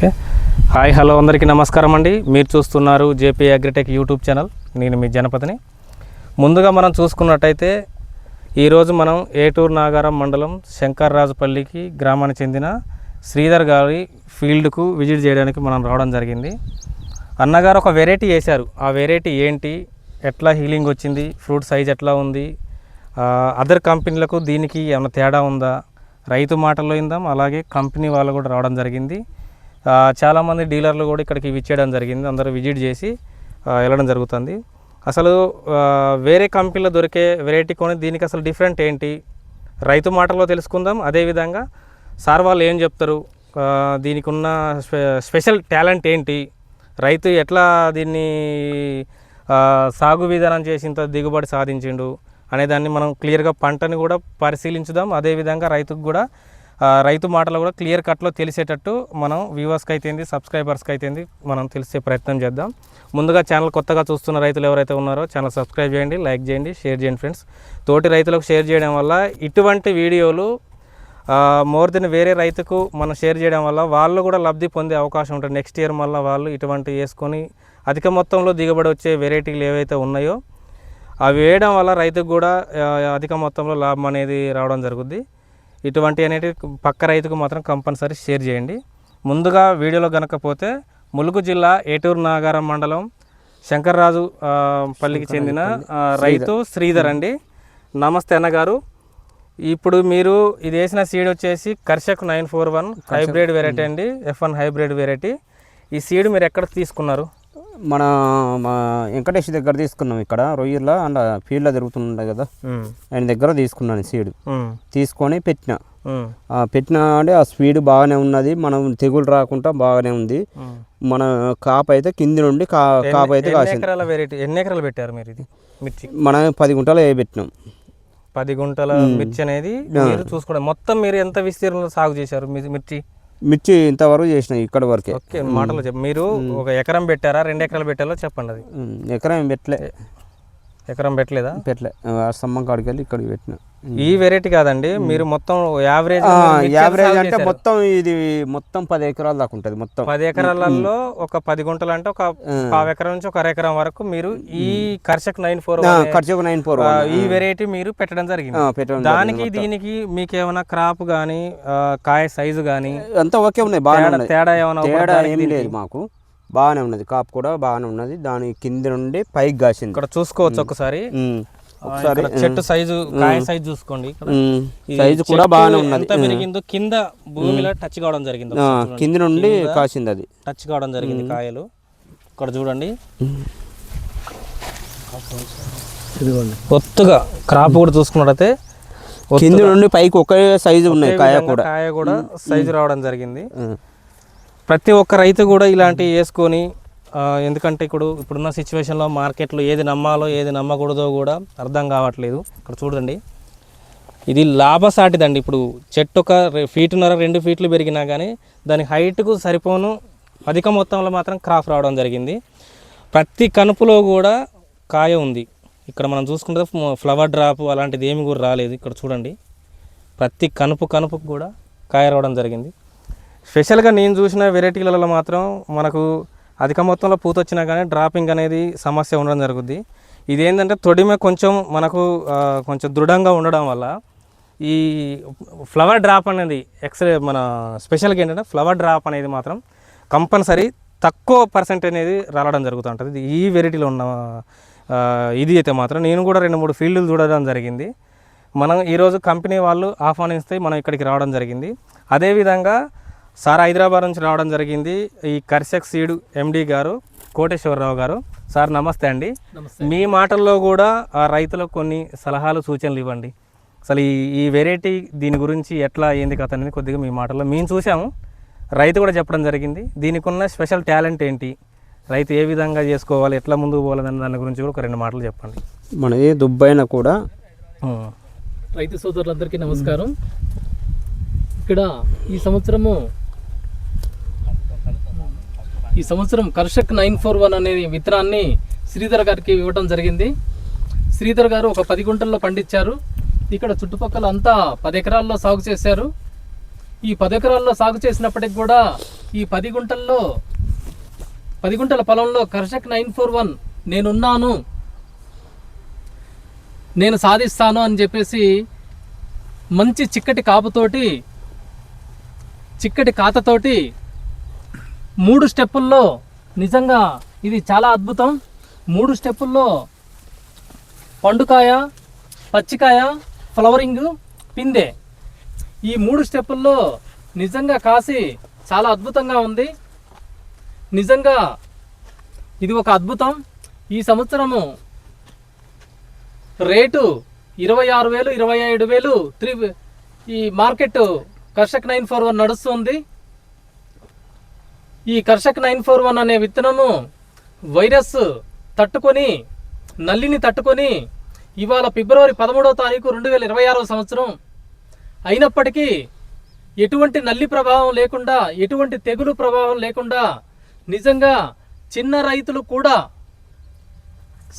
Okay. Hi hello అందరికీ నమస్కారం అండి. మీరు చూస్తున్నారు జేపీ అగ్రిటెక్ యూట్యూబ్ ఛానల్. నేను మీ జనపతిని. ముందుగా మనం చూసుకున్నట్టయితే ఈరోజు మనం ఏటూరు నాగారం మండలం శంకర్రాజుపల్లికి గ్రామానికి చెందిన శ్రీధర్ గారి ఫీల్డ్కు విజిట్ చేయడానికి మనం రావడం జరిగింది. అన్నగారు ఒక వెరైటీ వేశారు. ఆ వెరైటీ ఏంటి? ఎట్లా హీలింగ్ వచ్చింది? ఫ్రూట్ సైజ్ ఎట్లా ఉంది? అదర్ కంపెనీలకు దీనికి ఏమైనా తేడా ఉందా? రైతు మాటల్లో ఇందాం అలాగే కంపెనీ వాళ్ళు కూడా రావడం జరిగింది. చాలామంది డీలర్లు కూడా ఇక్కడికి విచ్చేయడం జరిగింది. అందరూ విజిట్ చేసి వెళ్ళడం జరుగుతుంది. అసలు వేరే కంపెనీలో దొరికే వెరైటీ కొని దీనికి అసలు డిఫరెంట్ ఏంటి? రైతు మాటల్లో తెలుసుకుందాం. అదేవిధంగా సార్ వాళ్ళు ఏం చెప్తారు? దీనికి ఉన్న స్పె స్పెషల్ టాలెంట్ ఏంటి? రైతు ఎట్లా దీన్ని సాగు విధానం చేసింత దిగుబడి సాధించిండు అనేదాన్ని మనం క్లియర్గా పంటని కూడా పరిశీలించుదాం. అదేవిధంగా రైతుకు కూడా రైతు మాటలు కూడా క్లియర్ కట్లో తెలిసేటట్టు మనం వ్యూవర్స్కి అయితేంది సబ్స్క్రైబర్స్కి అయితేంది మనం తెలిసే ప్రయత్నం చేద్దాం. ముందుగా ఛానల్ కొత్తగా చూస్తున్న రైతులు ఎవరైతే ఉన్నారో ఛానల్ సబ్స్క్రైబ్ చేయండి లైక్ చేయండి షేర్ చేయండి ఫ్రెండ్స్. తోటి రైతులకు షేర్ చేయడం వల్ల ఇటువంటి వీడియోలు మోర్ దెన్ వేరే రైతుకు మనం షేర్ చేయడం వల్ల వాళ్ళు కూడా లబ్ధి పొందే అవకాశం ఉంటుంది. నెక్స్ట్ ఇయర్ మళ్ళీ వాళ్ళు ఇటువంటి వేసుకొని అధిక మొత్తంలో దిగుబడి వచ్చే వెరైటీలు ఏవైతే ఉన్నాయో అవి వేయడం వల్ల రైతుకు కూడా అధిక మొత్తంలో లాభం అనేది రావడం జరుగుద్ది. ఇటువంటి అనేటివి పక్క రైతుకు మాత్రం కంపల్సరీ షేర్ చేయండి. ముందుగా వీడియోలో గనకపోతే ములుగు జిల్లా ఏటూరు నాగారం మండలం శంకర్రాజు పల్లికి చెందిన రైతు శ్రీధర్. అండి. నమస్తే అన్నగారు. ఇప్పుడు మీరు ఇది వేసిన సీడ్ వచ్చేసి Karshak nine four one hybrid variety అండి. ఎఫ్ వన్ హైబ్రిడ్ వెరైటీ ఈ సీడ్ మీరు ఎక్కడ తీసుకున్నారు? మన మా వెంకటేష్ దగ్గర తీసుకున్నాం ఇక్కడ రొయ్యల్లో అండ్ ఫీల్డ్లో తిరుగుతుండే కదా. ఆయన దగ్గర తీసుకున్నాను సీడ్. తీసుకొని పెట్టిన. పెట్టిన అంటే ఆ స్పీడ్ బాగానే ఉన్నది మనం తెగులు రాకుండా బాగానే ఉంది. మన కాపు అయితే కింది నుండి కా కాపు అయితే కాసింది. ఎకరాల వెరైటీ ఎన్ని ఎకరాలు పెట్టారు మీరు ఇది? మిర్చి? మనం పది గుంటలు పెట్టినాం. పది గుంటల మిర్చి అనేది మీరు చూసుకోండి మొత్తం మీరు ఎంత విస్తీర్ణంలో సాగు చేశారు మిర్చి? మిర్చి ఇంతవరకు చేసిన ఇక్కడ వరకే. ఓకే మాటలు చెప్పు. మీరు ఒక ఎకరం పెట్టారా? రెండు ఎకరాలు పెట్టారో చెప్పండి అది. ఎకరం పెట్టలే. ఎకరం పెట్టలేదా? పెట్టలే. ఆ స్తంభం కాడికి వెళ్ళి ఇక్కడికి పెట్టిన. ఈ వెరైటీ కాదండి. మీరు మొత్తం యావరేజ్ యావరేజ్ అంటే మొత్తం ఇది మొత్తం పది ఎకరాల దాకా ఉంటుంది మొత్తం. పది ఎకరాలలో ఒక పది గుంటలు అంటే ఒక పావు ఎకరం నుంచి ఒక ఎకరం వరకు మీరు ఈ కర్షక్ నైన్ ఫోర్ ఖర్చు నైన్ ఫోర్ ఈ వెరైటీ మీరు పెట్టడం జరిగింది. దానికి దీనికి మీకు ఏమైనా క్రాప్ కానీ కాయ సైజు కానీ అంతా ఓకే ఉన్నాయి బాగానే తేడా ఏమైనా తేడా ఏం లేదు మాకు. బాగానే ఉన్నది కాపు కూడా బాగానే ఉన్నది. దాని కింది నుండి పైకి కాసింది. ఇక్కడ చూసుకోవచ్చు ఒకసారి. ఒకసారి చెట్టు సైజు కాయ సైజు చూసుకోండి. సైజు కూడా బాగానే ఉన్నది. ఎంత పెరిగిందో కింద భూమిలో టచ్ కావడం జరిగింది కింది నుండి కాసింది అది. టచ్ కావడం జరిగింది కాయలు. ఇక్కడ చూడండి. ఒత్తుగా క్రాప్ కూడా చూసుకున్నట్టయితే ఒత్తు- కింది నుండి పైకి ఒకే సైజు ఉన్నాయి కాయ కూడా. కాయ కూడా సైజు రావడం జరిగింది. ప్రతి ఒక్క రైతు కూడా ఇలాంటివి వేసుకొని ఎందుకంటే ఇప్పుడు ఇప్పుడున్న సిచ్యువేషన్లో మార్కెట్లో ఏది నమ్మాలో ఏది నమ్మకూడదో కూడా అర్థం కావట్లేదు. ఇక్కడ చూడండి. ఇది లాభసాటిదండి. ఇప్పుడు చెట్టు ఒక ఫీటున్నర రెండు ఫీట్లు పెరిగినా కానీ దాని హైట్కు సరిపోను అధిక మొత్తంలో మాత్రం క్రాప్ రావడం జరిగింది. ప్రతి కనుపులో కూడా కాయ ఉంది. ఇక్కడ మనం చూసుకుంటే ఫ్లవర్ డ్రాప్ అలాంటిది ఏమి కూడా రాలేదు. ఇక్కడ చూడండి. ప్రతి కనుపు కనుపుకు కూడా కాయ రావడం జరిగింది. స్పెషల్గా నేను చూసిన వెరైటీలలో మాత్రం మనకు అధిక మొత్తంలో పూత వచ్చినా కానీ డ్రాపింగ్ అనేది సమస్య ఉండడం జరుగుద్ది. ఇదేంటంటే తొడిమే కొంచెం మనకు కొంచెం దృఢంగా ఉండడం వల్ల ఈ ఫ్లవర్ డ్రాప్ అనేది ఎక్స్రే మన స్పెషల్గా ఏంటంటే ఫ్లవర్ డ్రాప్ అనేది మాత్రం కంపల్సరీ తక్కువ పర్సెంట్ అనేది రావడం జరుగుతుంటుంది. ఇది ఈ వెరైటీలో ఉన్న ఇది అయితే మాత్రం నేను కూడా రెండు మూడు ఫీల్డ్లు చూడడం జరిగింది. మనం ఈరోజు కంపెనీ వాళ్ళు ఆహ్వానిస్తే మనం ఇక్కడికి రావడం జరిగింది. అదేవిధంగా సార్ హైదరాబాద్ నుంచి రావడం జరిగింది ఈ కర్షక్ సీడ్ ఎండి గారు కోటేశ్వరరావు గారు. సార్ నమస్తే అండి. మీ మాటల్లో కూడా ఆ రైతులకు కొన్ని సలహాలు సూచనలు ఇవ్వండి. అసలు ఈ ఈ వెరైటీ దీని గురించి ఎట్లా ఏంది కథ అనేది కొద్దిగా మీ మాటల్లో మేము చూసాము రైతు కూడా చెప్పడం జరిగింది. దీనికి ఉన్న స్పెషల్ టాలెంట్ ఏంటి? రైతు ఏ విధంగా చేసుకోవాలి? ఎట్లా ముందుకు పోవాలనే దాని గురించి కూడా ఒక రెండు మాటలు చెప్పండి. మనది దుబ్బైన కూడా. రైతు సోదరులందరికీ నమస్కారం. ఇక్కడ ఈ సంవత్సరము ఈ సంవత్సరం కర్షక్ నైన్ ఫోర్ వన్ అనే విత్తనాన్ని శ్రీధర్ గారికి ఇవ్వడం జరిగింది. శ్రీధర్ గారు ఒక పది గుంటల్లో పండించారు. ఇక్కడ చుట్టుపక్కల అంతా పది ఎకరాల్లో సాగు చేశారు. ఈ పది ఎకరాల్లో సాగు చేసినప్పటికి కూడా ఈ పది గుంటల్లో పది గుంటల పొలంలో కర్షక్ నైన్ ఫోర్ వన్ నేనున్నాను నేను సాధిస్తాను అని చెప్పేసి మంచి చిక్కటి కాపుతోటి చిక్కటి కాతతోటి మూడు స్టెప్పుల్లో నిజంగా ఇది చాలా అద్భుతం. మూడు స్టెప్పుల్లో పండుకాయ పచ్చికాయ ఫ్లవరింగ్ పిందె. ఈ మూడు స్టెప్పుల్లో నిజంగా కాసి చాలా అద్భుతంగా ఉంది. నిజంగా ఇది ఒక అద్భుతం. ఈ సంవత్సరము రేటు ఇరవై ఆరు వేలు ఇరవై ఏడు వేలు త్రీ ఈ market Karshak nine four one నడుస్తుంది. ఈ కర్షక్ నైన్ ఫోర్ వన్ అనే విత్తనము వైరస్ తట్టుకొని నల్లిని తట్టుకొని ఇవాళ ఫిబ్రవరి పదమూడవ తారీఖు రెండు వేల ఇరవై ఆరవ సంవత్సరం అయినప్పటికీ ఎటువంటి నల్లి ప్రభావం లేకుండా ఎటువంటి తెగులు ప్రభావం లేకుండా నిజంగా చిన్న రైతులు కూడా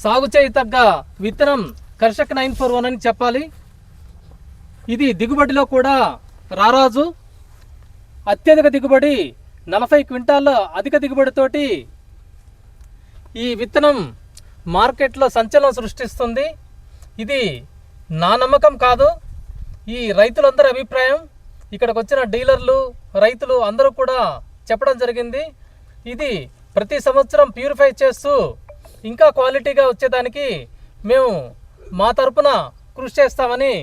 సాగు చేయతగ్గ విత్తనం కర్షక్ నైన్ ఫోర్ వన్ అని చెప్పాలి. ఇది దిగుబడిలో కూడా రారాజు. అత్యధిక దిగుబడి నలభై క్వింటాల్లో అధిక దిగుబడితోటి ఈ విత్తనం మార్కెట్లో సంచలనం సృష్టిస్తుంది. ఇది నా నమ్మకం కాదు. ఈ రైతులందరి అభిప్రాయం ఇక్కడికి వచ్చిన డీలర్లు రైతులు అందరూ కూడా చెప్పడం జరిగింది. ఇది ప్రతి సంవత్సరం ప్యూరిఫై చేస్తూ ఇంకా క్వాలిటీగా వచ్చేదానికి మేము మా తరపున కృషి చేస్తామని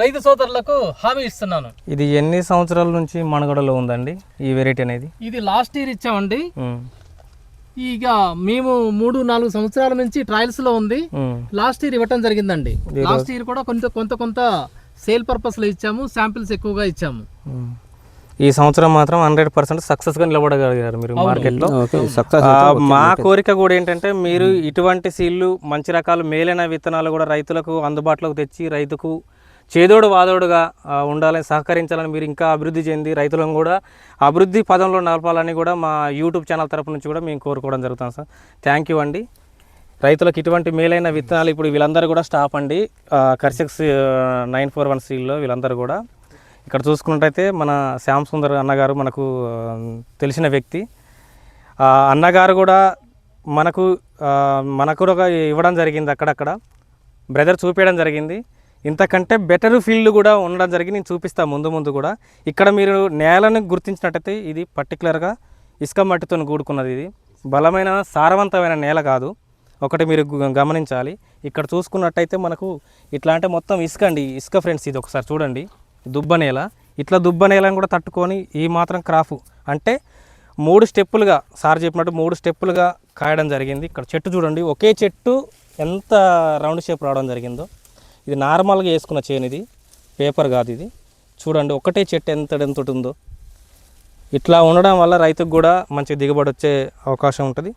రైతు సోదరులకు హామీ ఇస్తున్నాను. ఇది ఎన్ని సంవత్సరాల నుంచి మనుగడలో ఉందండి ఈ వెరైటీ అనేది? ఇది లాస్ట్ ఇయర్ ఇచ్చామండి. ఇక మేము మూడు నాలుగు సంవత్సరాల నుంచి ట్రయల్స్లో ఉంది. లాస్ట్ ఇయర్ ఇవ్వటం జరిగిందండి. లాస్ట్ ఇయర్ కూడా కొంత కొంత కొంత సేల్ పర్పస్లో ఇచ్చాము శాంపిల్స్ ఎక్కువగా ఇచ్చాము. ఈ సంవత్సరం మాత్రం హండ్రెడ్ పర్సెంట్ సక్సెస్గా నిలబడగలిగారు మీరు మార్కెట్లో సక్సెస్ మా కోరిక కూడా ఏంటంటే మీరు ఇటువంటి సీళ్ళు మంచి రకాలు మేలైన విత్తనాలు కూడా రైతులకు అందుబాటులోకి తెచ్చి రైతుకు చేదోడు వాదోడుగా ఉండాలని సహకరించాలని మీరు ఇంకా అభివృద్ధి చెంది రైతులను కూడా అభివృద్ధి పదంలో నడపాలని కూడా మా యూట్యూబ్ ఛానల్ తరపు నుంచి కూడా మేము కోరుకోవడం జరుగుతుంది సార్. థ్యాంక్ యూ అండి. రైతులకు ఇటువంటి మేలైన విత్తనాలు ఇప్పుడు వీళ్ళందరూ కూడా స్టాప్ అండి. కర్షక్స్ నైన్ ఫోర్ వన్ సీల్లో వీళ్ళందరూ కూడా. ఇక్కడ చూసుకున్నట్టయితే మన శ్యామ్ సుందర్ అన్నగారు మనకు తెలిసిన వ్యక్తి. అన్నగారు కూడా మనకు మనకు ఇవ్వడం జరిగింది అక్కడక్కడ. బ్రదర్ చూపించడం జరిగింది. ఇంతకంటే బెటర్ ఫీల్డ్ కూడా ఉండడం జరిగింది. నేను చూపిస్తాను ముందు ముందు కూడా. ఇక్కడ మీరు నేలను గుర్తించినట్టయితే ఇది పర్టికులర్గా ఇసుక మట్టితో కూడుకున్నది ఇది. బలమైన సారవంతమైన నేల కాదు. ఒకటి మీరు గమనించాలి. ఇక్కడ చూసుకున్నట్టయితే మనకు ఇట్లా అంటే మొత్తం ఇసుక అండి. ఇసుక ఫ్రెండ్స్ ఇది ఒకసారి చూడండి. దుబ్బ నేల. ఇట్లా దుబ్బ నేలను కూడా తట్టుకొని ఈ మాత్రం క్రాఫ్. అంటే మూడు స్టెప్పులుగా సార్ చెప్పినట్టు మూడు స్టెప్పులుగా కాయడం జరిగింది. ఇక్కడ చెట్టు చూడండి. ఒకే చెట్టు ఎంత రౌండ్ షేప్ రావడం జరిగిందో. ఇది నార్మల్గా వేసుకున్న చేను ఇది. పేపర్ కాదు ఇది. చూడండి ఒకటే చెట్టు ఎంత ఎంత ఉందో. ఇట్లా ఉండడం వల్ల రైతుకు కూడా మంచి దిగుబడి వచ్చే అవకాశం ఉంటుంది.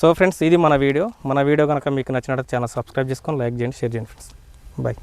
సో ఫ్రెండ్స్ ఇది మన వీడియో. మన వీడియో కనుక మీకు నచ్చినట్టు ఛానల్ సబ్స్క్రైబ్ చేసుకొని లైక్ చేయండి షేర్ చేయండి ఫ్రెండ్స్. బాయ్.